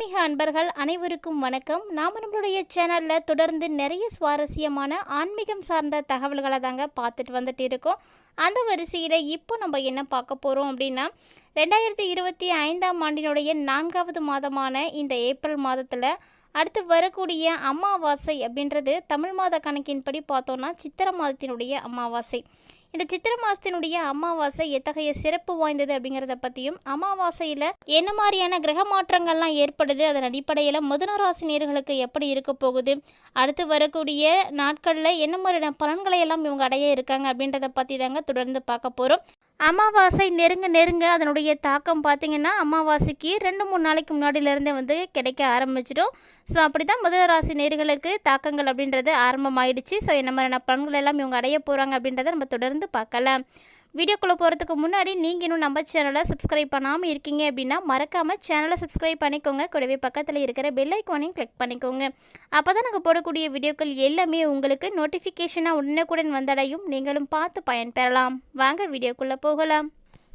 ஆன்மீக அன்பர்கள் அனைவருக்கும் வணக்கம். நாம் நம்மளுடைய சேனலில் தொடர்ந்து நிறைய சுவாரஸ்யமான ஆன்மீகம் சார்ந்த தகவல்களை தாங்க பார்த்துட்டு வந்துட்டு இருக்கோம். அந்த வரிசையில் இப்போ நம்ம என்ன பார்க்க போகிறோம் அப்படின்னா ரெண்டாயிரத்தி இருபத்தி ஐந்தாம் ஆண்டினுடைய நான்காவது மாதமான இந்த ஏப்ரல் மாதத்தில் அடுத்து வரக்கூடிய அமாவாசை அப்படின்றது தமிழ் மாத கணக்கின்படி பார்த்தோன்னா சித்திர மாதத்தினுடைய அமாவாசை. இந்த சித்திர மாசத்தினுடைய அமாவாசை எத்தகைய சிறப்பு வாய்ந்தது அப்படிங்கிறத பற்றியும் அமாவாசையில் என்ன மாதிரியான கிரக மாற்றங்கள்லாம் ஏற்படுது அதன் அடிப்படையில் முதன நேர்களுக்கு எப்படி இருக்க போகுது அடுத்து வரக்கூடிய நாட்களில் என்ன மாதிரியான பலன்களை எல்லாம் இவங்க அடைய இருக்காங்க அப்படின்றத பற்றி தாங்க தொடர்ந்து பார்க்க போகிறோம் அமாவாசை நெருங்க நெருங்க அதனுடைய தாக்கம் பார்த்திங்கன்னா அமாவாசைக்கு ரெண்டு மூணு நாளைக்கு முன்னாடியிலேருந்தே வந்து கிடைக்க ஆரம்பிச்சிடும். ஸோ அப்படி தான் முதல ராசி நேர்களுக்கு தாக்கங்கள் அப்படின்றது ஆரம்பமாயிடுச்சு. ஸோ என்ன மாதிரியான பலன்கள் எல்லாம் இவங்க அடைய போகிறாங்க அப்படின்றத நம்ம தொடர்ந்து பார்க்கலாம் வீடியோக்குள்ளே போகிறதுக்கு முன்னாடி நீங்கள் இன்னும் நம்ம சேனலை சப்ஸ்கிரைப் பண்ணாமல் இருக்கீங்க அப்படின்னா மறக்காமல் சேனலை சப்ஸ்கிரைப் பண்ணிக்கோங்க. கூடவே பக்கத்தில் இருக்கிற பெல் ஐக்கானையும் கிளிக் பண்ணிக்கோங்க. அப்போ தான் நாங்கள் போடக்கூடிய வீடியோக்கள் எல்லாமே உங்களுக்கு நோட்டிஃபிகேஷனாக உடனுக்குடன் வந்தடையும். நீங்களும் பார்த்து பயன்பெறலாம் வாங்க வீடியோக்குள்ளே போகலாம்.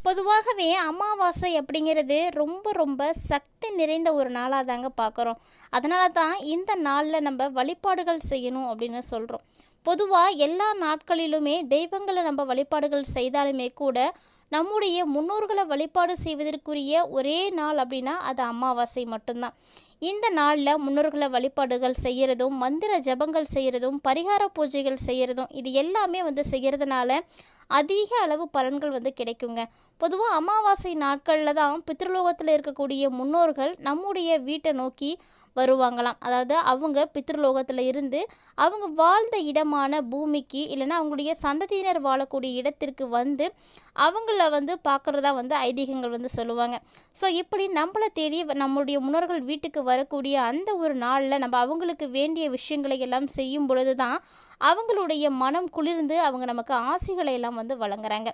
பொதுவாகவே அமாவாசை அப்படிங்கிறது ரொம்ப ரொம்ப சக்தி நிறைந்த ஒரு நாளாக தாங்க பார்க்குறோம் அதனால தான் இந்த நாளில் நம்ம வழிபாடுகள் செய்யணும் அப்படின்னு சொல்கிறோம் பொதுவாக எல்லா நாட்களிலுமே தெய்வங்களை நம்ம வழிபாடுகள் செய்தாலுமே கூட நம்முடைய முன்னோர்களை வழிபாடு செய்வதற்குரிய ஒரே நாள் அப்படின்னா அது அமாவாசை மட்டும்தான். இந்த நாளில் முன்னோர்களை வழிபாடுகள் செய்கிறதும் மந்திர ஜபங்கள் செய்கிறதும் பரிகார பூஜைகள் செய்கிறதும் இது எல்லாமே வந்து செய்கிறதுனால அதிக அளவு பலன்கள் வந்து கிடைக்குங்க. பொதுவாக அமாவாசை நாட்களில் தான் பித்ருலோகத்தில் இருக்கக்கூடிய முன்னோர்கள் நம்முடைய வீட்டை நோக்கி வருவாங்களாம். அதாவது அவங்க பித்ருலோகத்தில் இருந்து அவங்க வாழ்ந்த இடமான பூமிக்கு இல்லைன்னா அவங்களுடைய சந்ததியினர் வாழக்கூடிய இடத்திற்கு வந்து அவங்கள வந்து பார்க்குறதா வந்து ஐதீகங்கள் வந்து சொல்லுவாங்க. ஸோ இப்படி நம்மளை தேடி நம்மளுடைய முன்னோர்கள் வீட்டுக்கு வரக்கூடிய அந்த ஒரு நாளில் நம்ம அவங்களுக்கு வேண்டிய விஷயங்களை எல்லாம் செய்யும் பொழுது தான் அவங்களுடைய மனம் குளிர்ந்து அவங்க நமக்கு ஆசைகளை எல்லாம் வந்து வழங்குறாங்க.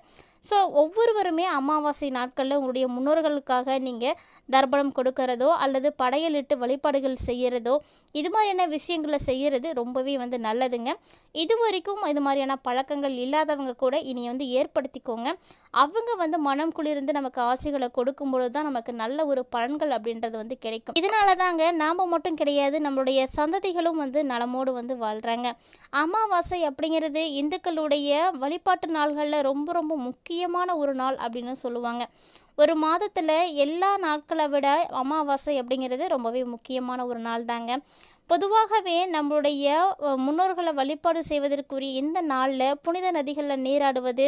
ஸோ ஒவ்வொருவருமே அமாவாசை நாட்களில் உங்களுடைய முன்னோர்களுக்காக நீங்கள் தர்ப்பணம் கொடுக்கறதோ அல்லது படையலிட்டு வழிபாடுகள் செய்கிறதோ இது மாதிரியான விஷயங்களை செய்கிறது ரொம்பவே வந்து நல்லதுங்க. இது வரைக்கும் இது மாதிரியான பழக்கங்கள் இல்லாதவங்க கூட இனி வந்து ஏற்படுத்திக்கோங்க. அவங்க வந்து மனம் குளிர்ந்து நமக்கு ஆசைகளை கொடுக்கும் பொழுது தான் நமக்கு நல்ல ஒரு பலன்கள் அப்படின்றது வந்து கிடைக்கும். இதனால தாங்க நாம் மட்டும் கிடையாது நம்மளுடைய சந்ததிகளும் வந்து நலமோடு வந்து வாழ்கிறாங்க அமாவாசை அப்படிங்கிறது இந்துக்களுடைய வழிபாட்டு நாள்களில் ரொம்ப ரொம்ப முக்கியமான ஒரு நாள் அப்படின்னு சொல்லுவாங்க. ஒரு மாதத்தில் எல்லா நாட்களை விட அமாவாசை அப்படிங்கிறது ரொம்பவே முக்கியமான ஒரு நாள் தாங்க. பொதுவாகவே நம்மளுடைய முன்னோர்களை வழிபாடு செய்வதற்குரிய இந்த நாளில் புனித நதிகளில் நீராடுவது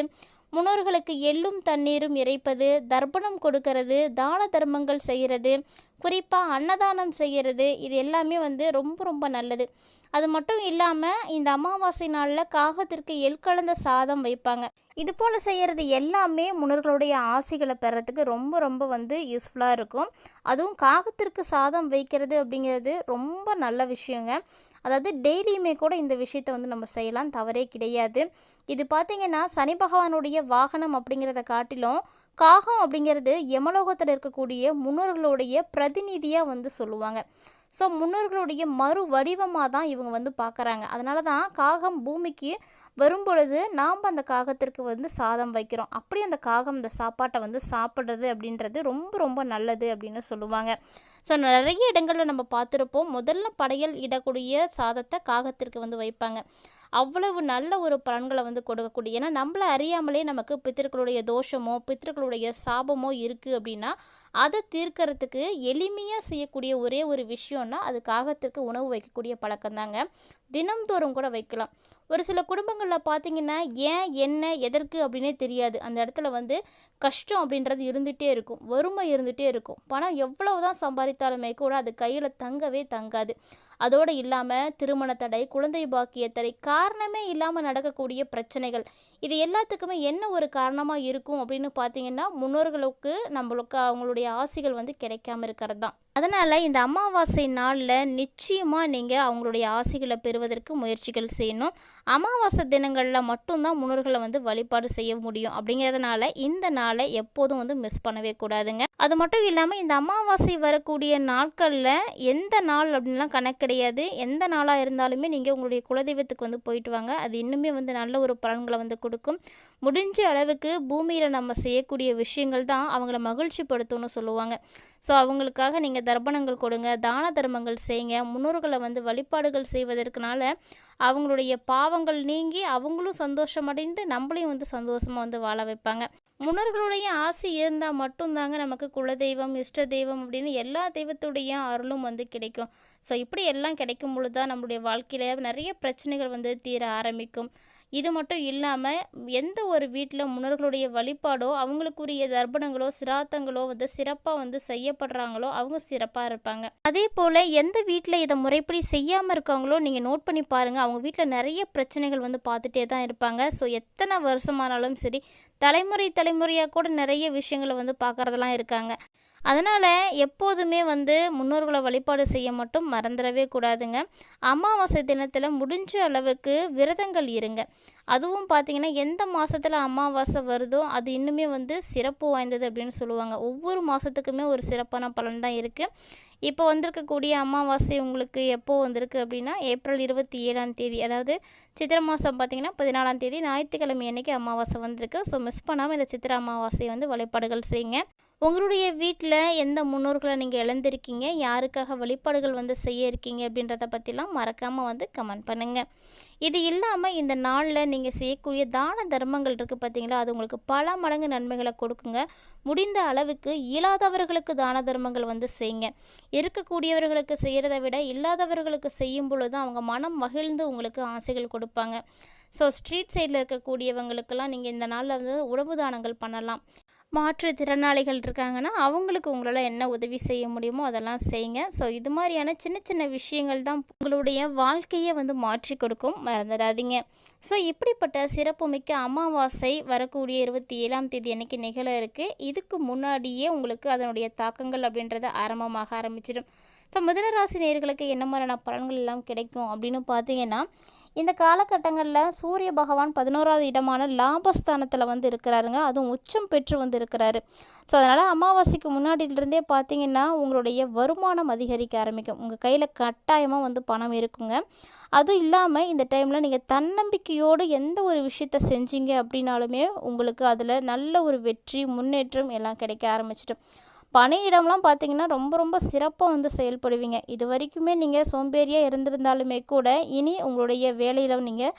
முன்னோர்களுக்கு எள்ளும் தண்ணீரும் இறைப்பது தர்ப்பணம் கொடுக்கறது தான தர்மங்கள் செய்கிறது குறிப்பாக அன்னதானம் செய்கிறது இது எல்லாமே வந்து ரொம்ப ரொம்ப நல்லது. அது மட்டும் இல்லாமல் இந்த அமாவாசை நாளில் காகத்திற்கு எள் கலந்த சாதம் வைப்பாங்க. இது போல் செய்கிறது எல்லாமே முன்னோர்களுடைய ஆசைகளை பெறத்துக்கு ரொம்ப ரொம்ப வந்து யூஸ்ஃபுல்லாக இருக்கும். அதுவும் காகத்திற்கு சாதம் வைக்கிறது அப்படிங்கிறது ரொம்ப நல்ல விஷயங்க. அதாவது டெய்லியுமே கூட இந்த விஷயத்த வந்து நம்ம செய்யலாம் தவறே கிடையாது. இது பார்த்திங்கன்னா சனி பகவானுடைய வாகனம் அப்படிங்கிறத காட்டிலும் காகம் அப்படிங்கிறது யமலோகத்தில் இருக்கக்கூடிய முன்னோர்களுடைய பிரதிநிதியாக வந்து சொல்லுவாங்க. ஸோ முன்னோர்களுடைய மறு வடிவமாக தான் இவங்க வந்து பார்க்குறாங்க. அதனால தான் காகம் பூமிக்கு வரும்பொழுது நாம் அந்த காகத்திற்கு வந்து சாதம் வைக்கிறோம். அப்படி அந்த காகம் அந்த சாப்பாட்டை வந்து சாப்பிட்றது அப்படின்றது ரொம்ப ரொம்ப நல்லது அப்படின்னு சொல்லுவாங்க. ஸோ நிறைய இடங்களில் நம்ம பார்த்துருப்போம் முதல்ல படையல் இடக்கூடிய சாதத்தை காகத்திற்கு வந்து வைப்பாங்க. அவ்வளவு நல்ல ஒரு பலன்களை வந்து கொடுக்கக்கூடிய ஏன்னா நம்மளை அறியாமலே நமக்கு பித்திருக்களுடைய தோஷமோ பித்திருக்களுடைய சாபமோ இருக்குது அப்படின்னா அதை தீர்க்கறதுக்கு எளிமையாக செய்யக்கூடிய ஒரே ஒரு விஷயம்னா அது காகத்திற்கு உணவு வைக்கக்கூடிய பழக்கம் தாங்க தினம்தோறும் கூட வைக்கலாம். ஒரு சில குடும்பங்களில் பார்த்தீங்கன்னா ஏன் என்ன எதற்கு அப்படின்னே தெரியாது. அந்த இடத்துல வந்து கஷ்டம் அப்படின்றது இருந்துகிட்டே இருக்கும் வறுமை இருந்துகிட்டே இருக்கும். பணம் எவ்வளவு தான் சம்பாதித்தாலுமே கூட அது கையில் தங்கவே தங்காது. அதோடு இல்லாமல் திருமண தடை குழந்தை பாக்கிய தடை காரணமே இல்லாமல் நடக்கக்கூடிய பிரச்சனைகள். இது எல்லாத்துக்குமே என்ன ஒரு காரணமாக இருக்கும் அப்படின்னு பார்த்தீங்கன்னா முன்னோர்களுக்கு நம்மளுக்கு அவங்களுடைய ஆசைகள் வந்து கிடைக்காம இருக்கிறது தான். அதனால் இந்த அமாவாசை நாளில் நிச்சயமாக நீங்கள் அவங்களுடைய ஆசைகளை பெறுவதற்கு முயற்சிகள் செய்யணும். அமாவாசை தினங்களில் மட்டும்தான் முன்னோர்களை வந்து வழிபாடு செய்ய முடியும். அப்படிங்கிறதுனால இந்த நாளை எப்போதும் வந்து மிஸ் பண்ணவே கூடாதுங்க. அது மட்டும் இல்லாமல் இந்த அமாவாசை வரக்கூடிய நாட்களில் எந்த நாள் அப்படின்லாம் கணக்கு கிடையாது. எந்த நாளாக இருந்தாலுமே நீங்கள் உங்களுடைய குலதெய்வத்துக்கு வந்து போயிட்டு வாங்க. அது இன்னுமே வந்து நல்ல ஒரு பலன்களை வந்து கொடுக்கும். முடிஞ்ச அளவுக்கு பூமியில் நம்ம செய்யக்கூடிய விஷயங்கள் தான் அவங்கள மகிழ்ச்சிப்படுத்தும்னு சொல்லுவாங்க. ஸோ அவங்களுக்காக நீங்கள் தர்ப்பணங்கள் கொடுங்க தான தர்மங்கள் செய்யுங்க முன்னோர்களை வந்து வழிபாடுகள் செய்வதற்குனால அவங்களுடைய பாவங்கள் நீங்கி அவங்களும் சந்தோஷமடைந்து நம்மளையும் வந்து சந்தோஷமாக வந்து வாழ வைப்பாங்க. முன்னோர்களுடைய ஆசை இருந்தால் மட்டும்தாங்க நமக்கு குலதெய்வம் இஷ்ட தெய்வம் அப்படின்னு எல்லா தெய்வத்துடைய அருளும் வந்து கிடைக்கும். ஸோ இப்படி எல்லாம் கிடைக்கும் பொழுது தான் நம்மளுடைய வாழ்க்கையில் நிறைய பிரச்சனைகள் வந்து தீர ஆரம்பிக்கும். இது மட்டும் இல்லாமல் எந்த ஒரு வீட்டில் முன்னோர்களுடைய வழிபாடோ அவங்களுக்குரிய தர்ப்பணங்களோ சிராத்தங்களோ வந்து சிறப்பாக வந்து செய்யப்படுறாங்களோ அவங்க சிறப்பாக இருப்பாங்க. அதே போல் எந்த வீட்டில் இதை முறைப்படி செய்யாமல் இருக்காங்களோ நீங்கள் நோட் பண்ணி பாருங்கள் அவங்க வீட்டில் நிறைய பிரச்சனைகள் வந்து பார்த்துட்டே தான் இருப்பாங்க. ஸோ எத்தனை வருஷமானாலும் சரி தலைமுறை தலைமுறையாக கூட நிறைய விஷயங்களை வந்து பார்க்குறதெல்லாம் இருக்காங்க. அதனால் எப்போதுமே வந்து முன்னோர்களை வழிபாடு செய்ய மட்டும் மறந்துடவே கூடாதுங்க. அமாவாசை தினத்தில் முடிஞ்ச அளவுக்கு விரதங்கள் இருங்க. அதுவும் பார்த்திங்கன்னா எந்த மாதத்தில் அமாவாசை வருதோ அது இன்னுமே வந்து சிறப்பு வாய்ந்தது அப்படின்னு சொல்லுவாங்க. ஒவ்வொரு மாதத்துக்குமே ஒரு சிறப்பான பலன் தான் இருக்குது இப்போ வந்திருக்கக்கூடிய அமாவாசை உங்களுக்கு எப்போ வந்திருக்கு அப்படின்னா ஏப்ரல் இருபத்தி ஏழாம் தேதி. அதாவது சித்திரை மாதம் பார்த்திங்கன்னா பதினாலாம் தேதி. ஞாயிற்றுக்கிழமை அன்னைக்கு அமாவாசை வந்திருக்கு. ஸோ மிஸ் பண்ணாமல் இந்த சித்திரை அமாவாசையை வந்து வழிபாடுகள் செய்யுங்க. உங்களுடைய வீட்டில் எந்த முன்னோர்களை நீங்கள் இழந்திருக்கீங்க? யாருக்காக வழிபாடுகள் வந்து செய்ய இருக்கீங்க? அப்படின்றத பற்றிலாம் மறக்காமல் வந்து கமெண்ட் பண்ணுங்கள் இது இல்லாமல் இந்த நாளில் நீங்கள் செய்யக்கூடிய தான தர்மங்கள் இருக்குது பார்த்தீங்களா அது உங்களுக்கு பல மடங்கு நன்மைகளை கொடுக்குங்க. முடிந்த அளவுக்கு இல்லாதவர்களுக்கு தான தர்மங்கள் வந்து செய்யுங்க. இருக்கக்கூடியவர்களுக்கு செய்கிறத விட இல்லாதவர்களுக்கு செய்யும் பொழுது அவங்க மனம் மகிழ்ந்து உங்களுக்கு ஆசைகள் கொடுப்பாங்க. ஸோ ஸ்ட்ரீட் சைடில் இருக்கக்கூடியவங்களுக்கெல்லாம் நீங்கள் இந்த நாளில் வந்து உணவு தானங்கள் பண்ணலாம். மாற்றுத்திறனாளிகள் இருக்காங்கன்னா அவங்களுக்கு உங்களால் என்ன உதவி செய்ய முடியுமோ அதெல்லாம் செய்யுங்க. ஸோ இது மாதிரியான சின்ன சின்ன விஷயங்கள் தான் உங்களுடைய வாழ்க்கையை வந்து மாற்றி கொடுக்கும். மறந்துடாதீங்க. ஸோ இப்படிப்பட்ட சிறப்புமிக்க அமாவாசை வரக்கூடிய இருபத்தி ஏழாம் தேதி அன்னைக்கு நிகழ இருக்குது இதுக்கு முன்னாடியே உங்களுக்கு அதனுடைய தாக்கங்கள் அப்படின்றத ஆரம்பமாக ஆரம்பிச்சிடும். ஸோ மிதனராசி நேர்களுக்கு என்ன மாதிரியான பலன்கள் எல்லாம் கிடைக்கும் அப்படின்னு பார்த்தீங்கன்னா இந்த காலகட்டங்களில் சூரிய பகவான் பதினோராவது இடமான லாபஸ்தானத்தில் வந்து இருக்கிறாருங்க. அதுவும் உச்சம் பெற்று வந்து இருக்கிறாரு. ஸோ அதனால் அமாவாசைக்கு முன்னாடியிலிருந்தே பார்த்தீங்கன்னா உங்களுடைய வருமானம் அதிகரிக்க ஆரம்பிக்கும். உங்கள் கையில் கட்டாயமாக வந்து பணம் இருக்குங்க. அதுவும் இல்லாமல் இந்த டைமில் நீங்கள் தன்னம்பிக்கையோடு எந்த ஒரு விஷயத்த செஞ்சீங்க அப்படின்னாலுமே உங்களுக்கு அதில் நல்ல ஒரு வெற்றி முன்னேற்றம் எல்லாம் கிடைக்க ஆரம்பிச்சிடும். பணியிடம்லாம் பார்த்தீங்கன்னா ரொம்ப ரொம்ப சிறப்பாக வந்து செயல்படுவீங்க. இது வரைக்குமே நீங்கள் சோம்பேறியாக இருந்திருந்தாலுமே கூட இனி உங்களுடைய வேலையில் நீங்கள்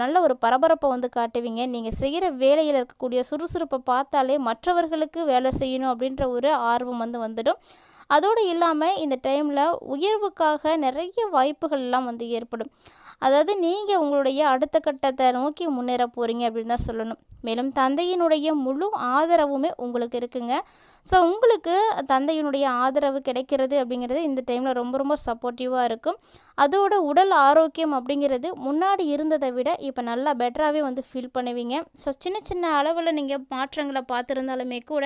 நல்ல ஒரு பரபரப்பை வந்து காட்டுவீங்க. நீங்கள் செய்கிற வேலையில் இருக்கக்கூடிய சுறுசுறுப்பை பார்த்தாலே மற்றவர்களுக்கு வேலை செய்யணும் அப்படின்ற ஒரு ஆர்வம் வந்து வந்துடும். அதோடு இல்லாமல் இந்த டைமில் உயர்வுக்காக நிறைய வாய்ப்புகள்லாம் வந்து ஏற்படும். அதாவது நீங்கள் உங்களுடைய அடுத்த கட்டத்தை நோக்கி முன்னேற போகிறீங்க அப்படின்னு தான் சொல்லணும். மேலும் தந்தையினுடைய முழு ஆதரவுமே உங்களுக்கு இருக்குங்க. ஸோ உங்களுக்கு தந்தையினுடைய ஆதரவு கிடைக்கிறது அப்படிங்கிறது இந்த டைமில் ரொம்ப ரொம்ப சப்போர்ட்டிவாக இருக்கும். அதோட உடல் ஆரோக்கியம் அப்படிங்கிறது முன்னாடி இருந்ததை விட இப்போ நல்லா பெட்டராகவே வந்து ஃபீல் பண்ணுவீங்க. ஸோ சின்ன சின்ன அளவில் நீங்கள் மாற்றங்களை பார்த்துருந்தாலுமே கூட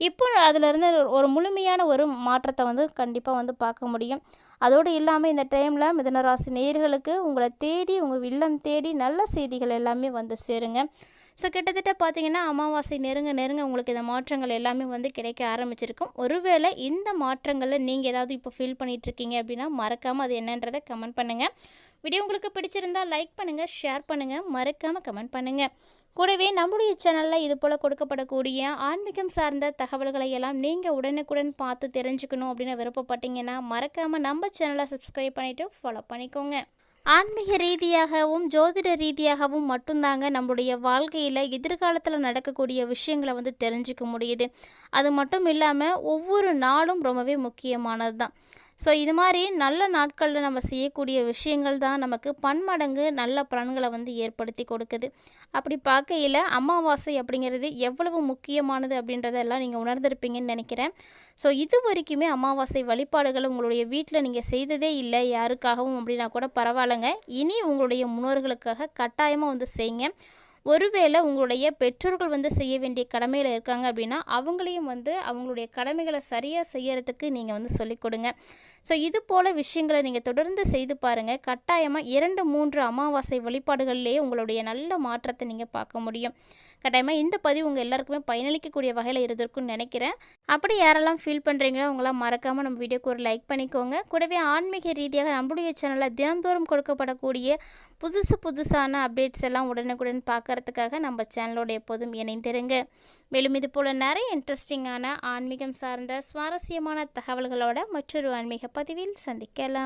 இப்போ அதிலிருந்து ஒரு முழுமையான ஒரு மாற்றத்தை வந்து கண்டிப்பாக வந்து பார்க்க முடியும். அதோடு இல்லாமல் இந்த டைமில் மிதனராசி நேர்களுக்கு உங்களை தேடி உங்கள் இல்லம் தேடி நல்ல செய்திகள் எல்லாமே வந்து சேருங்க. ஸோ கிட்டத்தட்ட பார்த்தீங்கன்னா அமாவாசை நெருங்க நெருங்க உங்களுக்கு இந்த மாற்றங்கள் எல்லாமே வந்து கிடைக்க ஆரம்பிச்சிருக்கும். ஒருவேளை இந்த மாற்றங்களில் நீங்கள் ஏதாவது இப்போ ஃபீல் பண்ணிகிட்ருக்கீங்க அப்படின்னா மறக்காமல் அது என்னன்றதை கமெண்ட் பண்ணுங்கள் வீடியோ உங்களுக்கு பிடிச்சிருந்தால் லைக் பண்ணுங்கள் ஷேர் பண்ணுங்கள் மறக்காமல் கமெண்ட் பண்ணுங்கள் கூடவே நம்முடைய சேனலில் இது போல் கொடுக்கப்படக்கூடிய ஆன்மீகம் சார்ந்த தகவல்களை எல்லாம் நீங்கள் உடனுக்குடன் பார்த்து தெரிஞ்சுக்கணும் அப்படின்னு விருப்பப்பட்டீங்கன்னா மறக்காமல் நம்ம சேனலை சப்ஸ்கிரைப் பண்ணிவிட்டு ஃபாலோ பண்ணிக்கோங்க. ஆன்மீக ரீதியாகவும் ஜோதிட ரீதியாகவும் மட்டும்தாங்க நம்மளுடைய வாழ்க்கையில் எதிர்காலத்தில் நடக்கக்கூடிய விஷயங்களை வந்து தெரிஞ்சுக்க முடியுது. அது மட்டும் இல்லாமல் ஒவ்வொரு நாளும் ரொம்பவே முக்கியமானது தான் ஸோ இது மாதிரி நல்ல நாட்களில் நம்ம செய்யக்கூடிய விஷயங்கள் தான் நமக்கு பன்மடங்கு நல்ல பலன்களை வந்து ஏற்படுத்தி கொடுக்குது. அப்படி பார்க்கையில் அமாவாசை அப்படிங்கிறது எவ்வளவு முக்கியமானது அப்படின்றதெல்லாம் நீங்கள் உணர்ந்திருப்பீங்கன்னு நினைக்கிறேன். ஸோ இது வரைக்குமே அமாவாசை வழிபாடுகள் உங்களுடைய வீட்டில் நீங்கள் செய்ததே இல்லை யாருக்காகவும் அப்படின்னா கூட பரவாயில்லைங்க. இனி உங்களுடைய முன்னோர்களுக்காக கட்டாயமாக வந்து செய்யுங்க. ஒருவேளை உங்களுடைய பெற்றோர்கள் வந்து செய்ய வேண்டிய கடமையில் இருக்காங்க அப்படின்னா அவங்களையும் வந்து அவங்களுடைய கடமைகளை சரியாக செய்யறதுக்கு நீங்கள் வந்து சொல்லிக் கொடுங்க. ஸோ இது போல் விஷயங்களை நீங்கள் தொடர்ந்து செய்து பாருங்கள் கட்டாயமாக இரண்டு மூன்று அமாவாசை வழிபாடுகள்லேயே உங்களுடைய நல்ல மாற்றத்தை நீங்கள் பார்க்க முடியும். கட்டாயமாக இந்த பதிவு உங்கள் எல்லாருக்குமே பயனளிக்கக்கூடிய வகையில் இருந்திருக்கும்னு நினைக்கிறேன். அப்படி யாரெல்லாம் ஃபீல் பண்ணுறீங்களோ அவங்களாம் மறக்காமல் நம்ம வீடியோக்கு ஒரு லைக் பண்ணிக்கோங்க. கூடவே ஆன்மீக ரீதியாக நம்மளுடைய சேனலில் தினந்தோறும் கொடுக்கப்படக்கூடிய புதுசு புதுசான அப்டேட்ஸ் எல்லாம் உடனுக்குடன் பார்க்கறதுக்காக நம்ம சேனலோட எப்போதும் இணைந்திருங்க. மேலும் இது போல் நிறைய இன்ட்ரெஸ்டிங்கான ஆன்மீகம் சார்ந்த சுவாரஸ்யமான தகவல்களோட மற்றொரு ஆன்மீக பதிவில் சந்திக்கலாம்.